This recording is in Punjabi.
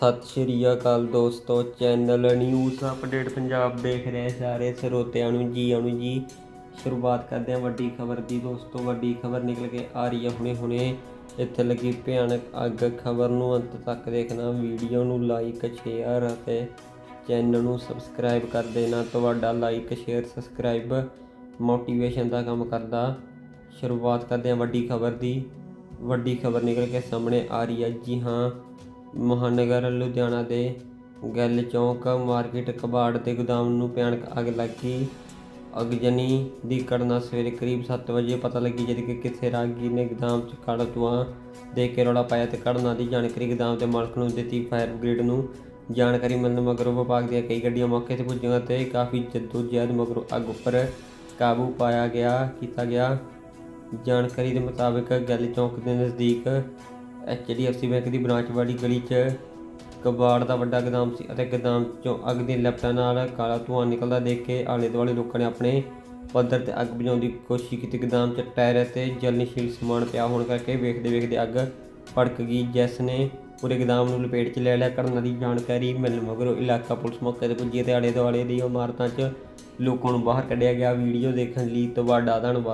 ਸਤਿ ਸ਼੍ਰੀ ਅਕਾਲ ਦੋਸਤੋ, ਚੈਨਲ ਨਿਊਜ਼ ਅਪਡੇਟ ਪੰਜਾਬ ਦੇਖ ਰਹੇ ਸਾਰੇ ਸਰੋਤਿਆਂ ਨੂੰ ਜੀ ਆਨੂੰ ਜੀ। ਸ਼ੁਰੂਆਤ ਕਰਦੇ ਹਾਂ ਵੱਡੀ ਖਬਰ ਦੀ ਦੋਸਤੋ, ਵੱਡੀ ਖਬਰ ਨਿਕਲ ਕੇ ਆ ਰਹੀ ਹੈ ਹੁਣੇ ਹੁਣੇ। ਇੱਥੇ ਲੱਗੀ ਭਿਆਨਕ ਅੱਗ, ਖਬਰ ਨੂੰ ਅੰਤ ਤੱਕ ਦੇਖਣਾ, ਵੀਡੀਓ ਨੂੰ ਲਾਈਕ ਸ਼ੇਅਰ ਅਤੇ ਚੈਨਲ ਨੂੰ ਸਬਸਕ੍ਰਾਈਬ ਕਰ ਦੇਣਾ। ਤੁਹਾਡਾ ਲਾਈਕ ਸ਼ੇਅਰ ਸਬਸਕ੍ਰਾਈਬ ਮੋਟੀਵੇਸ਼ਨ ਦਾ ਕੰਮ ਕਰਦਾ। ਸ਼ੁਰੂਆਤ ਕਰਦੇ ਹਾਂ ਵੱਡੀ ਖਬਰ ਦੀ। ਵੱਡੀ ਖਬਰ ਨਿਕਲ ਕੇ ਸਾਹਮਣੇ ਆ ਰਹੀ ਹੈ, ਜੀ ਹਾਂ ਮਹਾਨਗਰ, ਲੁਧਿਆਣਾ ਦੇ ਗੱਲ ਚੌਂਕ, ਮਾਰਕੀਟ ਕਬਾੜ ਤੇ ਗੋਦਾਮ ਨੂੰ ਭਿਆਨਕ ਅੱਗ ਲੱਗੀ। ਅਗਜਨੀ ਦੀ ਘਟਨਾ ਸਵੇਰੇ ਕਰੀਬ 7 ਵਜੇ ਪਤਾ ਲੱਗੀ, ਜਦ ਕਿ ਕਿਸੇ ਰਾਹਗੀਰ ਨੇ ਗੋਦਾਮ 'ਚ ਕਾਲਾ ਧੂੰਆਂ ਦੇ ਕੇ ਰੌਲਾ ਪਾਇਆ ਤੇ ਘਟਨਾ ਦੀ ਜਾਣਕਾਰੀ ਗੋਦਾਮ ਦੇ ਮਾਲਕ ਨੂੰ ਦਿੱਤੀ। ਫਾਇਰ ਬ੍ਰਿਗੇਡ ਨੂੰ ਜਾਣਕਾਰੀ ਮਿਲਣ ਮਗਰੋਂ ਵਿਭਾਗ ਦੀਆਂ ਕਈ ਗੱਡੀਆਂ ਮੌਕੇ ਤੇ ਪੁੱਜੀਆਂ ਤੇ ਕਾਫੀ ਜਹਿਦ ਮਗਰੋਂ ਅੱਗ ਉੱਪਰ ਕਾਬੂ ਪਾਇਆ ਗਿਆ, ਕੀਤਾ ਗਿਆ। ਜਾਣਕਾਰੀ ਦੇ ਮੁਤਾਬਕ ਗੱਲ ਚੌਂਕ ਦੇ ਨਜ਼ਦੀਕ ਐਚਡੀਐਫਸੀ ਬੈਂਕ ਦੀ ਬ੍ਰਾਂਚ ਵਾਲੀ ਗਲੀ 'ਚ ਕਬਾੜ ਦਾ ਵੱਡਾ ਗੋਦਾਮ ਸੀ ਅਤੇ ਗੋਦਾਮ 'ਚੋਂ ਅੱਗ ਦੀ ਲਪਟਾਂ ਨਾਲ ਕਾਲਾ ਧੂੰਆਂ ਨਿਕਲਦਾ ਦੇਖ ਕੇ ਆਲੇ ਦੁਆਲੇ ਲੋਕਾਂ ਨੇ ਆਪਣੇ ਪੱਧਰ ਤੇ ਅੱਗ ਬੁਝਾਉਣ ਦੀ ਕੋਸ਼ਿਸ਼ ਕੀਤੀ। ਗੋਦਾਮ 'ਚ ਟਾਇਰ ਅਤੇ ਜਲਨਸ਼ੀਲ ਸਮਾਨ ਪਿਆ ਹੋਣ ਕਰਕੇ ਵੇਖਦੇ ਵੇਖਦੇ ਅੱਗ ਭੜਕ ਗਈ, ਜਿਸ ਨੇ ਪੂਰੇ ਗੋਦਾਮ ਨੂੰ ਲਪੇਟ 'ਚ ਲੈ ਲਿਆ। ਘਟਨਾ ਦੀ ਜਾਣਕਾਰੀ ਮਿਲਣ ਮਗਰੋਂ ਇਲਾਕਾ ਪੁਲਿਸ ਮੌਕੇ ਤੇ ਪੁੱਜੀ ਤੇ ਆਲੇ ਦੁਆਲੇ ਦੀ ਇਮਾਰਤਾਂ 'ਚ ਲੋਕਾਂ ਨੂੰ ਬਾਹਰ ਕੱਢਿਆ ਗਿਆ। ਵੀਡੀਓ ਦੇਖਣ ਲਈ ਤੁਹਾਡਾ ਧੰਨਵਾਦ।